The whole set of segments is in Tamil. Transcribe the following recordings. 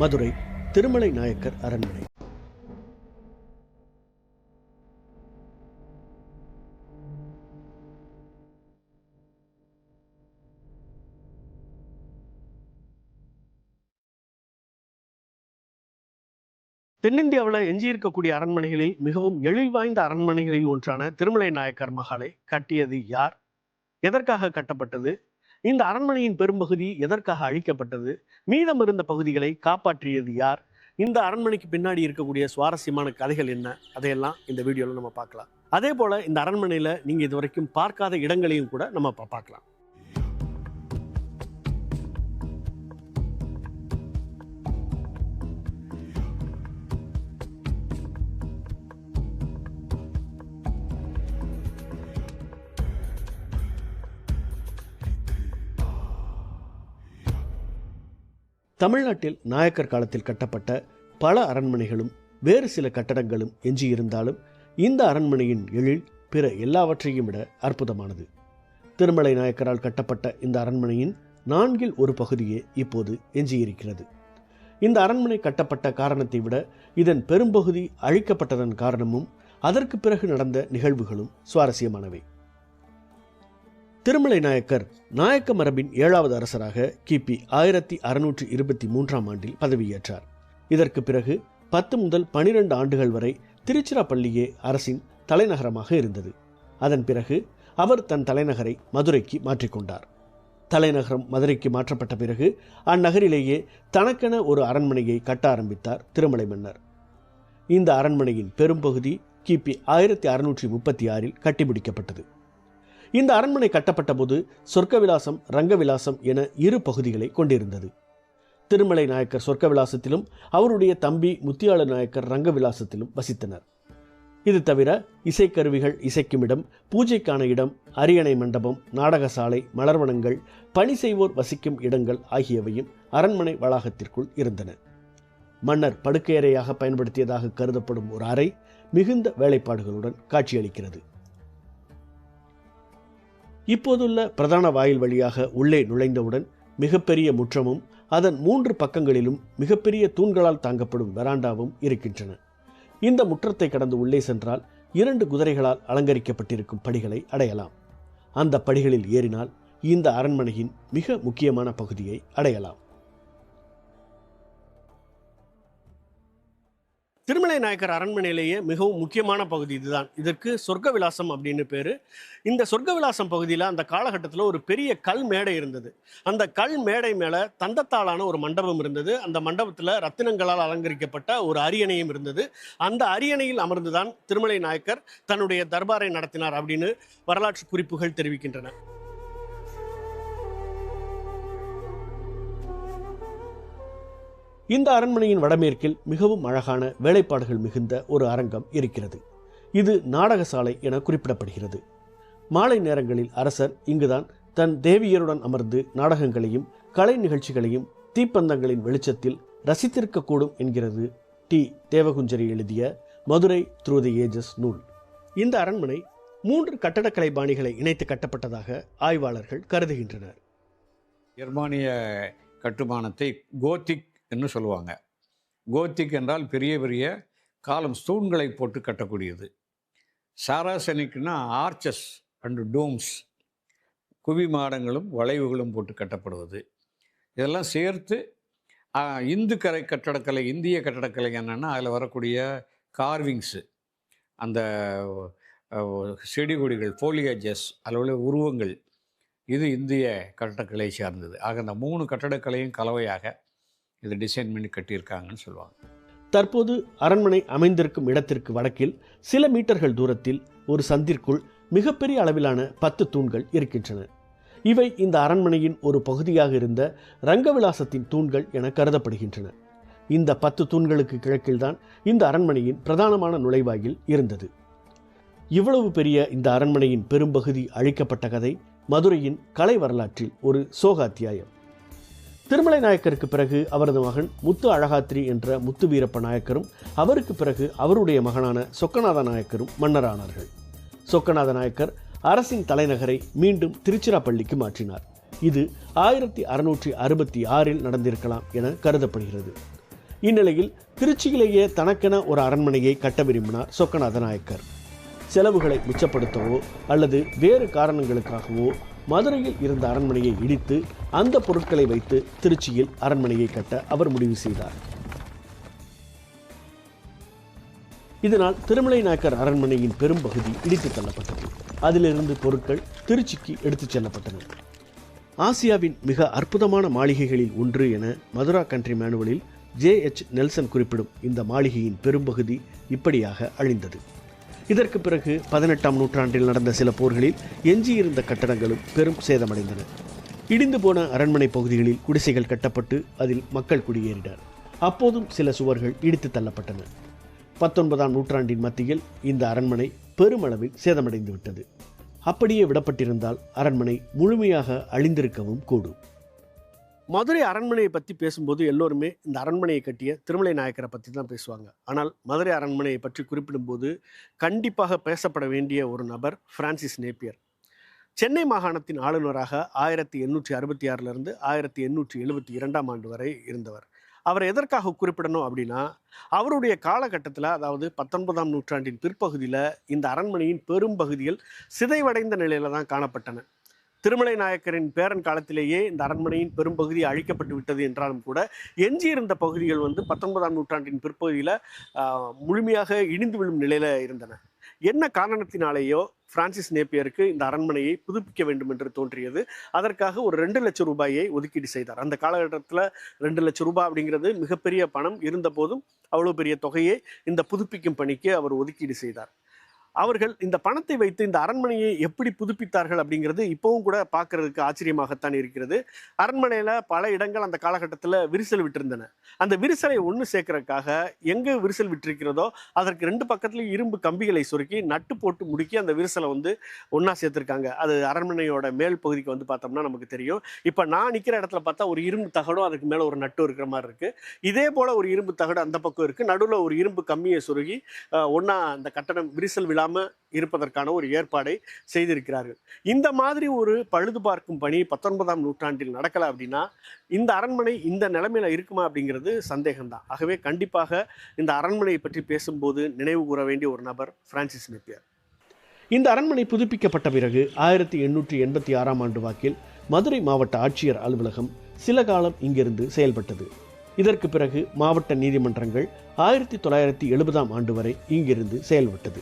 மதுரை திருமலை நாயக்கர் அரண்மனை. தென்னிந்தியாவில் எஞ்சியிருக்கக்கூடிய அரண்மனைகளில் மிகவும் எழில் வாய்ந்த அரண்மனைகளில் ஒன்றான திருமலை நாயக்கர் மகாலை கட்டியது யார்? எதற்காக கட்டப்பட்டது? இந்த அரண்மனையின் பெரும்பகுதி எதற்காக அழிக்கப்பட்டது? மீதம் இருந்த பகுதிகளை காப்பாற்றியது யார்? இந்த அரண்மனைக்கு பின்னாடி இருக்கக்கூடிய சுவாரஸ்யமான கதைகள் என்ன? அதையெல்லாம் இந்த வீடியோவில் நம்ம பார்க்கலாம். அதே போல இந்த அரண்மனையில் நீங்கள் இது வரைக்கும் பார்க்காத இடங்களையும் கூட நம்ம பா- பார்க்கலாம். தமிழ்நாட்டில் நாயக்கர் காலத்தில் கட்டப்பட்ட பல அரண்மனைகளும் வேறு சில கட்டடங்களும் எஞ்சியிருந்தாலும் இந்த அரண்மனையின் எழில் பிற எல்லாவற்றையும் விட அற்புதமானது. திருமலை நாயக்கரால் கட்டப்பட்ட இந்த அரண்மனையின் நான்கில் ஒரு பகுதியே இப்போது எஞ்சியிருக்கிறது. இந்த அரண்மனை கட்டப்பட்ட காரணத்தை விட இதன் பெரும்பகுதி அழிக்கப்பட்டதன் காரணமும் அதற்கு பிறகு நடந்த நிகழ்வுகளும் சுவாரஸ்யமானவை. திருமலை நாயக்கர் நாயக்க மரபின் ஏழாவது அரசராக கிபி ஆயிரத்தி அறுநூற்றி இருபத்தி மூன்றாம் ஆண்டில் பதவியேற்றார். இதற்கு பிறகு பத்து முதல் பனிரெண்டு ஆண்டுகள் வரை திருச்சிராப்பள்ளியே அரசின் தலைநகரமாக இருந்தது. அதன் பிறகு அவர் தன் தலைநகரை மதுரைக்கு மாற்றிக்கொண்டார் தலைநகரம் மதுரைக்கு மாற்றப்பட்ட பிறகு அந்நகரிலேயே தனக்கென ஒரு அரண்மனையை கட்ட ஆரம்பித்தார் திருமலை மன்னர். இந்த அரண்மனையின் பெரும்பகுதி கிபி ஆயிரத்தி அறுநூற்றி முப்பத்தி ஆறில் கட்டிபிடிக்கப்பட்டது இந்த அரண்மனை கட்டப்பட்ட போது சொர்க்கவிலாசம் ரங்கவிலாசம் என இரு பகுதிகளை கொண்டிருந்தது. திருமலை நாயக்கர் சொர்க்கவிலாசத்திலும் அவருடைய தம்பி முத்தியாள நாயக்கர் ரங்கவிலாசத்திலும் வசித்தனர். இது தவிர இசைக்கருவிகள் இசைக்கும் இடம் பூஜைக்கான இடம் அரியணை மண்டபம் நாடகசாலை மலர்வனங்கள் பணி செய்வோர் வசிக்கும் இடங்கள் ஆகியவையும் அரண்மனை வளாகத்திற்குள் இருந்தன. மன்னர் படுக்கையறையாக பயன்படுத்தியதாக கருதப்படும் ஒரு அறை மிகுந்த வேலைப்பாடுகளுடன் காட்சியளிக்கிறது. இப்போதுள்ள பிரதான வாயில் வழியாக உள்ளே நுழைந்தவுடன் மிகப்பெரிய முற்றமும் அதன் மூன்று பக்கங்களிலும் மிகப்பெரிய தூண்களால் தாங்கப்படும் வெராண்டாவும் இருக்கின்றன. இந்த முற்றத்தை கடந்து உள்ளே சென்றால் இரண்டு குதிரைகளால் அலங்கரிக்கப்பட்டிருக்கும் படிகளை அடையலாம். அந்த படிகளில் ஏறினால் இந்த அரண்மனையின் மிக முக்கியமான பகுதியை அடையலாம். திருமலை நாயக்கர் அரண்மனையிலேயே மிகவும் முக்கியமான பகுதி இதுதான். இதற்கு சொர்க்க விலாசம் அப்படின்னு பேர். இந்த சொர்க்க விலாசம் பகுதியில் அந்த காலகட்டத்தில் ஒரு பெரிய கல் மேடை இருந்தது. அந்த கல் மேடை மேலே தந்தத்தாலான ஒரு மண்டபம் இருந்தது. அந்த மண்டபத்தில் ரத்தினங்களால் அலங்கரிக்கப்பட்ட ஒரு அரியணையும் இருந்தது. அந்த அரியணையில் அமர்ந்துதான் திருமலை நாயக்கர் தன்னுடைய தர்பாரை நடத்தினார் அப்படின்னு வரலாற்று குறிப்புகள் தெரிவிக்கின்றன. இந்த அரண்மனையின் வடமேற்கில் மிகவும் அழகான வேலைப்பாடுகள் மிகுந்த ஒரு அரங்கம் இருக்கிறது. இது நாடகசாலை என குறிப்பிடப்படுகிறது. மாலை நேரங்களில் அரசர் இங்குதான் தன் தேவியருடன் அமர்ந்து நாடகங்களையும் கலை நிகழ்ச்சிகளையும் தீப்பந்தங்களின் வெளிச்சத்தில் ரசித்திருக்கக்கூடும் என்கிறது டி. தேவகுஞ்சரி எழுதிய மதுரை த்ரூ தி ஏஜஸ் நூல். இந்த அரண்மனை மூன்று கட்டடக்கலை பாணிகளை இணைத்து கட்டப்பட்டதாக ஆய்வாளர்கள் கருதுகின்றனர். ஜெர்மானிய கட்டுமானத்தை கோத்திக் என்று சொல்லுவாங்க. கோத்திக் என்றால் பெரிய பெரிய காலம் ஸ்தூண்களை போட்டு கட்டக்கூடியது. சாராசனிக்னா ஆர்ச்சஸ் அண்டு டோம்ஸ். குவி மாடங்களும் வளைவுகளும் போட்டு கட்டப்படுவது. இதெல்லாம் சேர்த்து இந்துக்கரை இந்து கரை கட்டடக்கலை இந்திய கட்டடக்கலை என்னென்னா அதில் வரக்கூடிய கார்விங்ஸு அந்த செடி கொடிகள் ஃபோலியேஜஸ் அதில் உள்ள உருவங்கள். இது இந்திய கட்டடக்கலை சார்ந்தது. ஆக அந்த மூணு கட்டடக்கலையும் கலவையாக இதை டிசைன் பண்ணி கட்டியிருக்காங்கன்னு சொல்லுவாங்க. தற்போது அரண்மனை அமைந்திருக்கும் இடத்திற்கு வடக்கில் சில மீட்டர்கள் தூரத்தில் ஒரு சந்திற்குள் மிகப்பெரிய அளவிலான பத்து தூண்கள் இருக்கின்றன. இவை இந்த அரண்மனையின் ஒரு பகுதியாக இருந்த ரங்கவிலாசத்தின் தூண்கள் என கருதப்படுகின்றன. இந்த பத்து தூண்களுக்கு கிழக்கில்தான் இந்த அரண்மனையின் பிரதானமான நுழைவாயில் இருந்தது. இவ்வளவு பெரிய இந்த அரண்மனையின் பெரும்பகுதி அழிக்கப்பட்ட கதை மதுரையின் கலை வரலாற்றில் ஒரு சோக அத்தியாயம் திருமலை நாயக்கருக்கு பிறகு அவரது மகன் முத்து அழகாத்ரி என்ற முத்து வீரப்ப நாயக்கரும் அவருக்கு பிறகு அவருடைய மகனான சொக்கநாத நாயக்கரும் மன்னரானார்கள். சொக்கநாத நாயக்கர் அரசின் தலைநகரை மீண்டும் திருச்சிராப்பள்ளிக்கு மாற்றினார். இது ஆயிரத்தி அறுநூற்றி அறுபத்தி ஆறில் நடந்திருக்கலாம் என கருதப்படுகிறது. இந்நிலையில் திருச்சியிலேயே தனக்கென ஒரு அரண்மனையை கட்ட விரும்பினார் சொக்கநாத நாயக்கர். செலவுகளை மிச்சப்படுத்தவோ அல்லது வேறு காரணங்களுக்காகவோ மதுரையில் இருந்த அரண்மனையை இடித்து அந்த பொருட்களை வைத்து திருச்சியில் அரண்மனையை கட்ட அவர் முடிவு செய்தார். இதனால் திருமலை நாயக்கர் அரண்மனையின் பெரும்பகுதி இடித்து தள்ளப்பட்டது. அதிலிருந்து பொருட்கள் திருச்சிக்கு எடுத்துச் செல்லப்பட்டன. ஆசியாவின் மிக அற்புதமான மாளிகைகளில் ஒன்று என மதுரா கண்ட்ரி மேனுவலில் ஜே எச் நெல்சன் குறிப்பிடும் இந்த மாளிகையின் பெரும்பகுதி இப்படியாக அழிந்தது. இதற்கு பிறகு பதினெட்டாம் நூற்றாண்டில் நடந்த சில போர்களில் எஞ்சியிருந்த கட்டடங்களும் பெரும் சேதமடைந்தன. இடிந்து போன அரண்மனை பகுதிகளில் குடிசைகள் கட்டப்பட்டு அதில் மக்கள் குடியேறினர். அப்போதும் சில சுவர்கள் இடித்து தள்ளப்பட்டன. பத்தொன்பதாம் நூற்றாண்டின் மத்தியில் இந்த அரண்மனை பெருமளவில் சேதமடைந்து விட்டது அப்படியே விடப்பட்டிருந்தால் அரண்மனை முழுமையாக அழிந்திருக்கவும் கூடும். மதுரை அரண்மனையை பற்றி பேசும்போது எல்லோருமே இந்த அரண்மனையை கட்டிய திருமலை நாயக்கரை பற்றி தான் பேசுவாங்க. ஆனால் மதுரை அரண்மனையை பற்றி குறிப்பிடும்போது கண்டிப்பாக பேசப்பட வேண்டிய ஒரு நபர் பிரான்சிஸ் நேப்பியர். சென்னை மாகாணத்தின் ஆளுநராக ஆயிரத்தி எண்ணூற்றி அறுபத்தி ஆறிலிருந்து ஆயிரத்தி எண்ணூற்றி எழுபத்தி இரண்டாம் ஆண்டு வரை இருந்தவர். அவரை எதற்காக குறிப்பிடணும் அப்படின்னா அவருடைய காலகட்டத்தில் அதாவது பத்தொன்பதாம் நூற்றாண்டின் பிற்பகுதியில் இந்த அரண்மனையின் பெரும் பகுதியில் சிதைவடைந்த நிலையில தான் காணப்பட்டன. திருமலை நாயக்கரின் பேரன் காலத்திலேயே இந்த அரண்மனையின் பெரும்பகுதி அழிக்கப்பட்டு விட்டது என்றாலும் கூட எஞ்சியிருந்த பகுதிகள் வந்து பத்தொன்பதாம் நூற்றாண்டின் பிற்பகுதியில் முழுமையாக இடிந்து விழும் நிலையில் இருந்தன. என்ன காரணத்தினாலேயோ பிரான்சிஸ் நேப்பியருக்கு இந்த அரண்மனையை புதுப்பிக்க வேண்டும் என்று தோன்றியது. அதற்காக ஒரு ரெண்டு லட்சம் ரூபாயை ஒதுக்கீடு செய்தார். அந்த காலகட்டத்தில் ரெண்டு லட்சம் ரூபாய் அப்படிங்கிறது மிகப்பெரிய பணம் இருந்த போதும் அவ்வளோ பெரிய தொகையை இந்த புதுப்பிக்கும் பணிக்கு அவர் ஒதுக்கீடு செய்தார். அவர்கள் இந்த பணத்தை வைத்து இந்த அரண்மனையை எப்படி புதுப்பித்தார்கள் அப்படிங்கிறது இப்போவும் கூட பார்க்கறதுக்கு ஆச்சரியமாகத்தான் இருக்கிறது. அரண்மனையில் பல இடங்கள் அந்த காலகட்டத்தில் விரிசல் விட்டிருந்தன. அந்த விரிசலை ஒன்று சேர்க்கறதுக்காக எங்கே விரிசல் விட்டிருக்கிறதோ அதற்கு ரெண்டு பக்கத்துலையும் இரும்பு கம்பிகளை சுருக்கி நட்டு போட்டு முடுக்கி அந்த விரிசலை வந்து ஒன்றா சேர்த்துருக்காங்க. அது அரண்மனையோட மேல் பகுதிக்கு வந்து பார்த்தோம்னா நமக்கு தெரியும். இப்போ நான் நிற்கிற இடத்துல பார்த்தா ஒரு இரும்பு தகடும் அதுக்கு மேலே ஒரு நட்டு இருக்கிற மாதிரி இருக்குது இதே போல் ஒரு இரும்பு தகடு அந்த பக்கம் இருக்குது நடுவில் ஒரு இரும்பு கம்பியை சுருகி ஒன்றா அந்த கட்டணம் விரிசல் இல்லாமல் இருப்பதற்கான ஒரு ஏற்பாடை செய்திருக்கிறார்கள். இந்த மாதிரி ஒரு பழுது பார்க்கும் பணி பத்தொன்பதாம் நூற்றாண்டில் நடக்கலை அப்படின்னா இந்த அரண்மனை இந்த நிலைமையில இருக்குமா அப்படிங்கிறது சந்தேகம்தான். ஆகவே கண்டிப்பாக இந்த அரண்மனையை பற்றி பேசும்போது நினைவு கூற வேண்டிய ஒரு நபர் பிரான்சிஸ் நெப்பியர் இந்த அரண்மனை புதுப்பிக்கப்பட்ட பிறகு ஆயிரத்தி எண்ணூற்றி எண்பத்தி ஆறாம் ஆண்டு வாக்கில் மதுரை மாவட்ட ஆட்சியர் அலுவலகம் சில காலம் இங்கிருந்து செயல்பட்டது. இதற்கு பிறகு மாவட்ட நீதிமன்றங்கள் ஆயிரத்தி தொள்ளாயிரத்தி எழுபதாம் ஆண்டு வரை இங்கிருந்து செயல்பட்டது.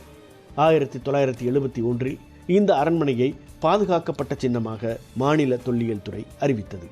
ஆயிரத்தி தொள்ளாயிரத்தி எழுபத்தி ஒன்றில் இந்த அரண்மனையை பாதுகாக்கப்பட்ட சின்னமாக மாநில தொல்லியல் துறை அறிவித்தது.